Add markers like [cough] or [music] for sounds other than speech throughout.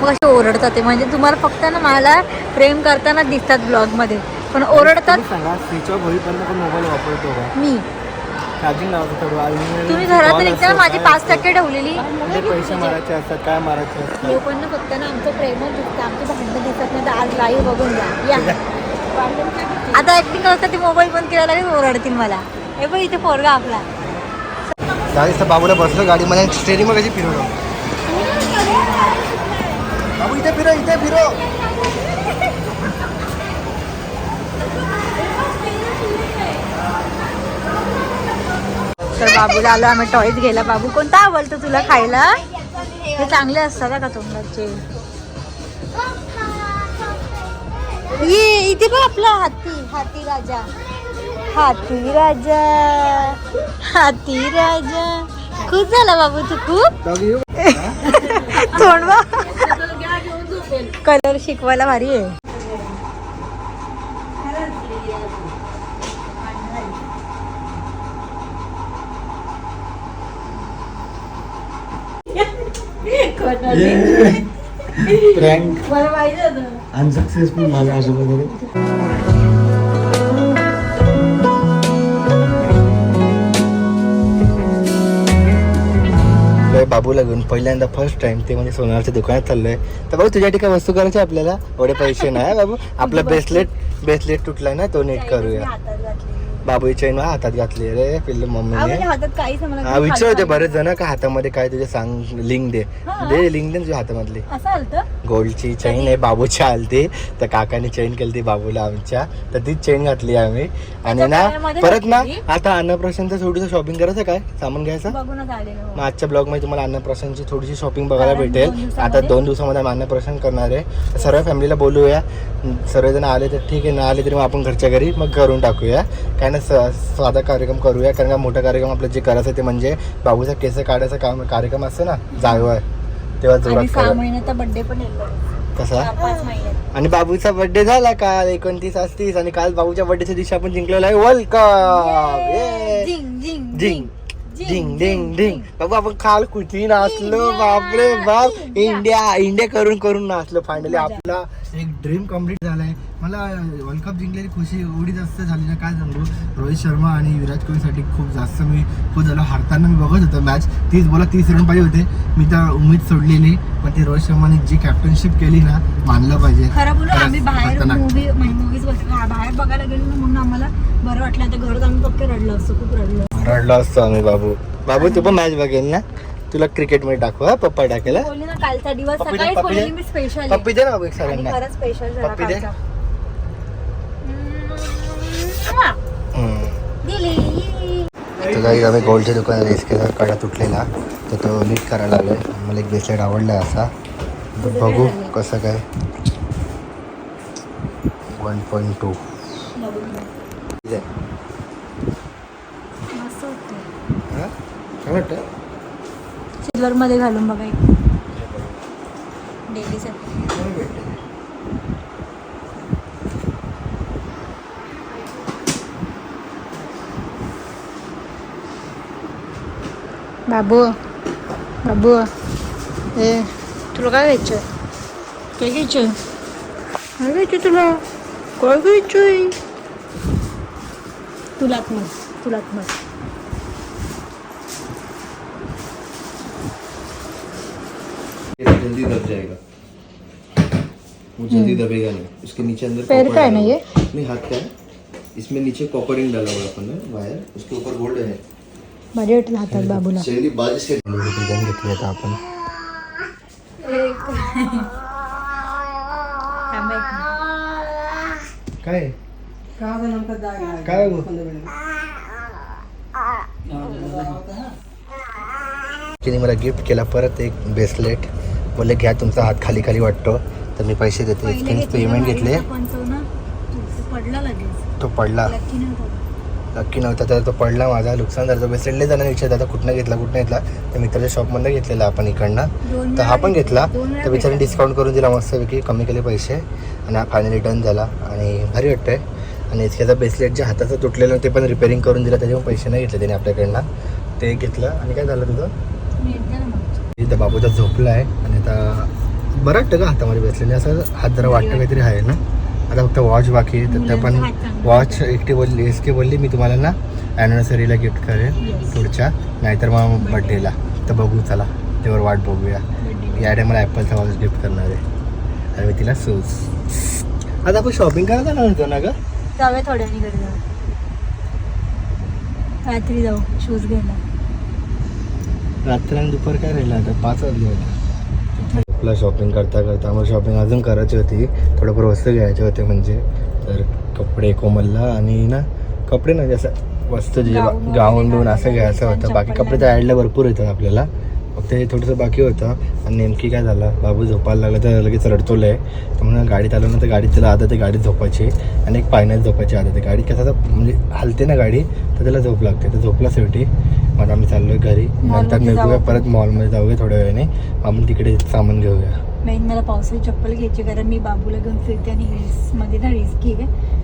मग असे ओरडतात ते? म्हणजे तुम्हाला फक्त ना मला प्रेम करताना दिसतात ब्लॉगमध्ये पण ओरडतात स्विच ऑफ होईपर्यंत पण मोबाईल वापरतो का? मी. चार्जिंग लावतो थोडं तुम्ही घरात निघताना माझी पाच टक्के ठेवली म्हणजे पैसे मारायचे असतात काय मारायचे असतात? लोकांना फक्त ना आमचं प्रेमच दिसतं आमची भांडणं दिसत नाही तर आज लाईव्ह बघून घ्या या. आता ऍक्टिंग करता ते मोबाईल बंद केला लागेल ओरडतील मला. हे बघ इथे पोरगा आपला. गाडी बाबूला बसलो गाडीमध्ये स्टेरिंग मग कशी फिरवलं? इथे फिरो इथे फिरो. तर बाबूला आलो आम्ही टॉईज घ्यायला. बाबू कोणता आवडतो तुला खायला? हे चांगले असतात का तोंडाचे. ये इथे बघ आपला हाती हाती राजा. हाती राजा हाती राजा. खूप झाला बाबू तू खूप? [laughs] तोंड कलर शिकवायला भारी आहे. अनसक्सेसफुल माझ्या आजोबा बाबूला घेऊन पहिल्यांदा फर्स्ट टाइम ते म्हणजे सोनारच्या दुकानात चाललोय. तर बाबू तुझ्या ठिकाणी वस्तू करायची आपल्याला? एवढे पैसे नाही बाबू. आपला ब्रेसलेट ब्रेसलेट तुटलाय ना तो नीट करूया. बाबूची चैन हातात घातली रे पिल्लू म्हणजे मम्मीने मला हा विचारते बरेच जण का हातामध्ये काय तुझे सांग लिंक दे. हा. दे लिंक दे तुझ्या हातामधली. गोल्डची चैन आहे बाबूची आलती. तर काकाने चैन केली ती बाबूला आमच्या. तर तीच चैन घातली आम्ही. आणि ना परत ना? आता अन्नप्राशनचं थोडीसं शॉपिंग करायचं काय? सामान घ्यायचं? आलेलो मग आजच्या ब्लॉगमध्ये तुम्हाला अन्नप्राशनची थोडीशी शॉपिंग बघायला भेटेल. आता दोन दिवसामध्ये आम्ही अन्नप्राशन करणार आहे. सर्व फॅमिलीला बोलूया. सर्वजण आले तर ठीक आहे ना आले तरी मग आपण घरच्या घरी मग करून टाकूया. काय स- साधा कार्यक्रम करूया. कारण का मोठा कार्यक्रम आपलं जे करायचं ते म्हणजे बाबूचा केस काढायचा काम कार्यक्रम असतो ना जागवाय तेव्हा जोरात बर्थडे पण कसा? आणि बाबूचा बर्थडे झाला काल एकोणतीस असतीस. आणि काल बाबूच्या बर्थडेच्या दिवशी आपण जिंकलेलो आहे वर्ल्ड कप! झिंग झिंग डिंग डिंग डिंग बाबू आपण काल कुठे नाचलो बापरे बाप. इंडिया. इंडिया करून करून नाचलो फायनली आपला एक ड्रीम कंप्लीट झालाय. मला वर्ल्ड कप जिंकल्याची खुशी एवढी जास्त झाली ना काय सांगू? रोहित शर्मा आणि विराट कोहलीसाठी खूप जास्त मी खूप झालं. हारताना मी बघत होतो मॅच तीस बोला तीस रन पाहिजे होते. मी तर उमेद सोडलेली पण ती रोहित शर्माने जी कॅप्टनशिप केली ना मानलं पाहिजे. खरं बोलू खरंच आम्ही बाहेर. मूवी मूवीज बाहेर बघायला गेलो ना म्हणून आम्हाला बरं वाटलं. आता घरात आम्ही पक्के रडलो असतो खूप रडलो. रडलो असतो आम्ही बाबू. बाबू तू पण मॅच बघेल ना? तुला क्रिकेटमध्ये टाकू हा पप्पा टाकेल? बोलली ना कालचा दिवस पप्पी दे, पप्पी दे. बोलली मी स्पेशल पप्पी दे ना बाबू एक सगळ्यांना खरंच स्पेशल झाला पप्पी दे. कालचा. हम्म. हम्म. दिली. तर काही आम्ही गोल्डच्या दुकानात रेस केला कडा तुटलेला. तर तो नीट करायला आलोय. मला एक ब्रेसलेट आवडला असा. तर बघू कसं काय. वन पॉईंट टू मस्त होतं काय वाटतं. सिल्वर मध्ये घालून बघा एक. डेली बाबू बाबू ए तुला काय घ्यायचं काय घ्यायचं काय घ्यायचं तुला? काय घ्यायचंय? तुलाच मग तुलाच मग जल्दी दब जाएगा। वो जल्दी दबेगा नहीं। उसके नीचे अंदर पैर का है ना ये? नहीं हाथ का है। इसमें नीचे कॉपरिंग डाला हुआ अपन ने वायर उसके ऊपर गोल्ड है। वाटलं हातात बाबूला शैली बाज से डिझाईन घेतली आता आपण काय काय तिने मला गिफ्ट केला परत एक ब्रेसलेट बोलले घ्या तुमचा हात खाली खाली वाटतो. तर मी पैसे देते. एक्सचेंज पेमेंट घेतले तो पडला. नक्की नव्हता. तर तो पडला माझा. नुकसान झालं. तो ब्रेसलेट लय जणांनी विचारत आता कुठनं घेतला कुठनं घेतला? तर मित्राच्या शॉपमधनं घेतलेला आपण इकडनं. तर हा पण घेतला. तर बिचाराने भेटला. डिस्काउंट करून दिला मस्तपैकी. कमी केले पैसे. आणि हा फायनली डन झाला. आणि भारी वाटतंय. आणि इतक्याचा ब्रेसलेट जे हाताचं तुटलेलं ते पण रिपेअरिंग करून दिलं. त्याच्यावर पैसे नाही घेतले त्याने आपल्याकडनं. ते घेतलं. आणि काय झालं तुझं? ना. इथं बाबूचा झोपला आहे आणि आता बरं वाटतं का हातामध्ये बसलेले असं हात जरा वाटतं काहीतरी आहे ना? आता फक्त वॉच बाकी आहे तर ते पण वॉच एकटी बोलली एस के बोलली मी तुम्हाला ना ॲनिव्हर्सरीला गिफ्ट करेन. पुढच्या. नाहीतर मग बड्डेला तर बघू चला तेव्हा वाट बघूया. या टायमाला ॲपलचा वॉच गिफ्ट करणार आहे. आणि मी तिला शूज आता आपण शॉपिंग करायला जाणार होतो ना ग? जाऊया थोड्या घरी जाऊ रात्री जाऊ शूज घ्यायला रात्र आणि दुपार काय राहिलं आता? पाच वाजले होते. आपला शॉपिंग करता करता आम्हाला शॉपिंग अजून करायची होती. थोडंफार वस्तू घ्यायचे होते म्हणजे. तर कपडे कोमलला आणि ना कपडे ना जसं वस्तू जे गाऊन बिऊन असं घ्यायचं होतं. बाकी कपडे तर ॲडला भरपूर येतात आपल्याला. फक्त हे थोडंसं बाकी होतं. आणि नेमकी काय झालं? बाबू झोपायला लागला तर लगेच रडतोलं आहे तर म्हणून गाडीत आलो ना तर गाडीत त्याला आता ते गाडीत झोपायची. आणि एक पायण्यात झोपायची आता ते गाडी कसं आता म्हणजे हलते ना गाडी तर त्याला झोप लागते. तर झोपला शेवटी. मग आम्ही चाललोय घरी. नंतर निघूया. परत मॉलमध्ये जाऊया थोड्या वेळाने. आपण तिकडे सामान घेऊया. मेन मला पावसाची चप्पल घ्यायची कारण मी बाबूला घेऊन फिरते आणि हिल्समध्ये ना रिस्की आहे.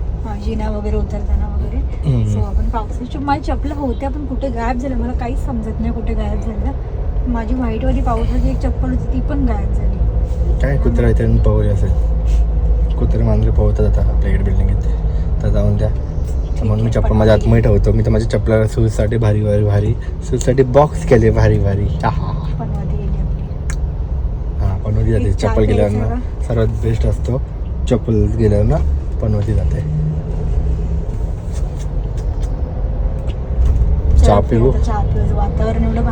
जिना वगैरे उतरताना वगैरे. सो आपण पावसाची माझी चप्पल होत्या पण कुठे गायब झाल्या मला काहीच समजत नाही कुठे गायब झालं. माझी व्हाईटवाली पावसाची एक चप्पल होती ती पण गायब झाली. काय कुत्रा इथे पवरी असेल कुत्रे मांजरे पवतात आता आपल्या इकडे बिल्डिंग येते तर जाऊन द्या. म्हणून मी चप्पल माझ्या आतमध्ये ठेवतो. मी तर माझ्या चप्पला शूजसाठी भारी भारी भारी शूजसाठी बॉक्स केले भारी भारी. हा पनवती जाते. चप्पल गेल्यावर सर्वात बेस्ट असतो. चप्पल गेल्यावर ना पनवती जाते. चहा पिऊ. आता चहा पिऊ वातावरण एवढं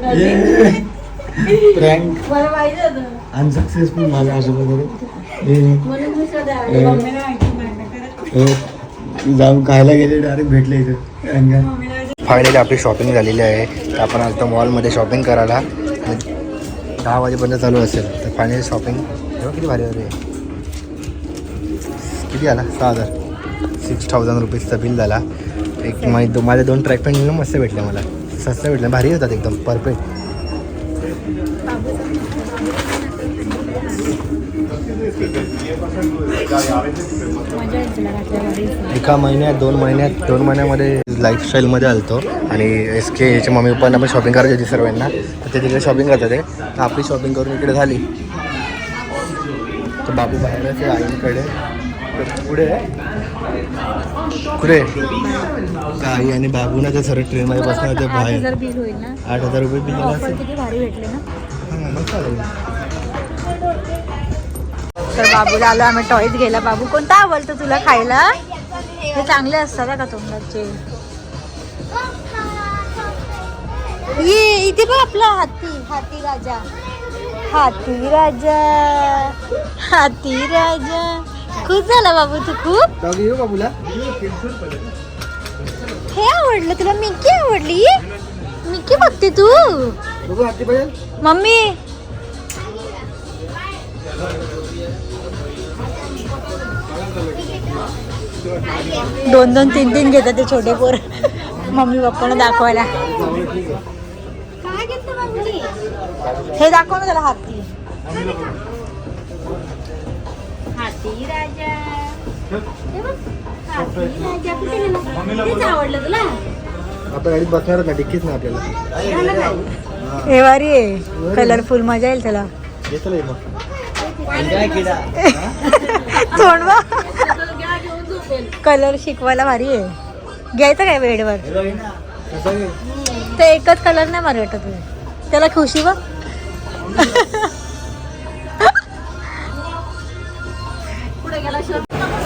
भारी प्रँक मला माहिती अनसक्सेसफुल माझ्या असं वगैरे जाऊन खायला गेले डायरेक्ट भेटले इथे फायनली आपली शॉपिंग झालेली आहे. तर आपण आता मॉलमध्ये शॉपिंग करायला. दहा वाजेपर्यंत चालू असेल. तर फायनली शॉपिंग तेव्हा किती भारी आहे किती आला सहा हजार. सिक्स थाउजंड रुपीजचा बिल झाला. एक माझे दो माझे दोन ट्रॅक पॅन्ट मस्त भेटले मला. स्वस्त भेटले. भारी होतात एकदम. परफेक्ट एका महिन्यात दोन महिन्यात दोन महिन्यामध्ये लाईफस्टाईलमध्ये आलतो. आणि एस के याच्या मम्मी पप्पांना पण शॉपिंग करायची होती सर्वांना. तर ते तिकडे शॉपिंग करतात तर आपली शॉपिंग करून इकडे झाली. तर बाबू बाहेरच आहे आईकडे तर पुढे पुढे। आई आणि बाबू ना ते सर्व ट्रेनमध्ये बसणार हजार बाहेर. बिल होईल ना? आठ हजार रुपये बिल हां, तर बाबूला आलो आम्ही टॉईज घ्यायला. बाबू कोणता आवडतो तुला खायला? हे चांगले असतात का तोंडाचे. ये इथे बघ आपला हाती हाती राजा. हाती राजा हाती राजा. खुश झाला बाबू तू खूप? येऊ बाबूला हे आवडलं तुला मिक्की आवडली? मिक्की बघते तू. मम्मी. दोन दोन तीन तीन घेतात ते छोटे पोर. मम्मी पप्पाला दाखवायला. हे दाखव ना त्याला हाती. हाती राजा. हे? हाती राजा. कुठे गेला? हेच आवडलं तुला? आपल्या गाडीत बसणारच ना डिक्कीच ना आपल्याला. हे. भारी आहे कलरफुल मजा येईल त्याला. येतं ये मग. [laughs] तोंड कलर शिकवायला भारी आहे घ्यायचं काय आहे? ते एकच कलर नाही भारी वाटत. तुला त्याला खुशी बघ.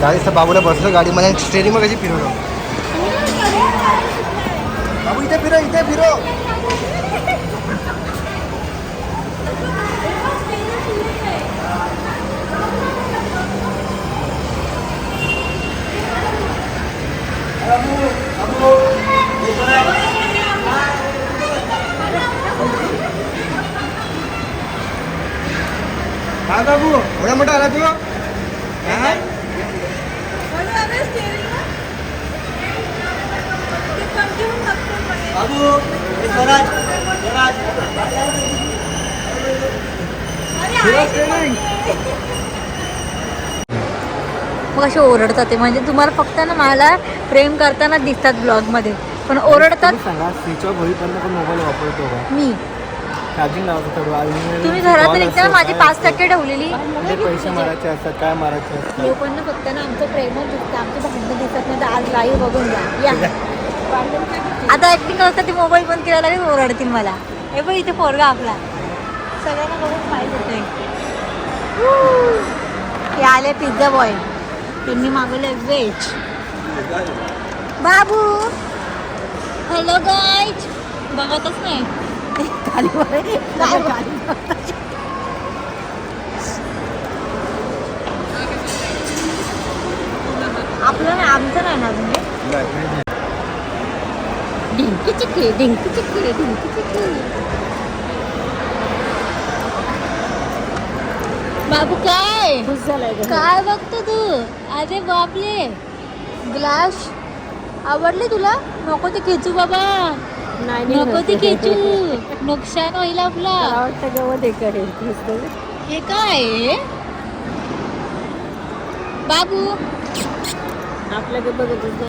गाडी बाबूला बसलो गाडीमध्ये स्टेरिंग कशी फिरवलं? बाबू इथे फिरो इथे फिरो काय बाबू एवढा मोठा आला तू हा? बाबू हे स्वराज स्वराज स्वराज ट्रेनिंग. मग असे ओरडतात ते. म्हणजे तुम्हाला फक्त ना मला प्रेम करताना दिसतात ब्लॉगमध्ये पण ओरडतात तुम्ही सांगा स्विच ऑफ होईपर्यंत पण मोबाईल वापरतो का? मी. चार्जिंग लावतो तुम्ही घरात निघताना माझी पाच टक्के ठेवली म्हणजे पैसे मारायचे असतात काय मारायचे असतात? लोकांना फक्त ना आमचं प्रेम दिसतं आमचं भांडणं दिसत नाही तर आज लाईव्ह बघून या. आता ऍक्टिंग करतात ते मोबाईल बंद केला लगेच ओरडतील मला. हे बघ इथे पोरगा आपला. सगळ्यांना बघून पाहिजे होते हे आले पिझ्झा बॉय त्यांनी मागवले व्हेज बाबू! हॅलो गाईज बघतच नाही. आपलं नाही आमचं नाही ना अजून हे. ढिंकी चिक्की ढिंकी चिक्की ढिंकी चिक्की बाबू काय? काय बघतो तू? अरे बापले ग्लास आवडले तुला? नको ते खेचू बाबा. नको ते खेचू. नुकसान होईल आपला. हे काय आहे? बाबू. आपल्याकडे बघत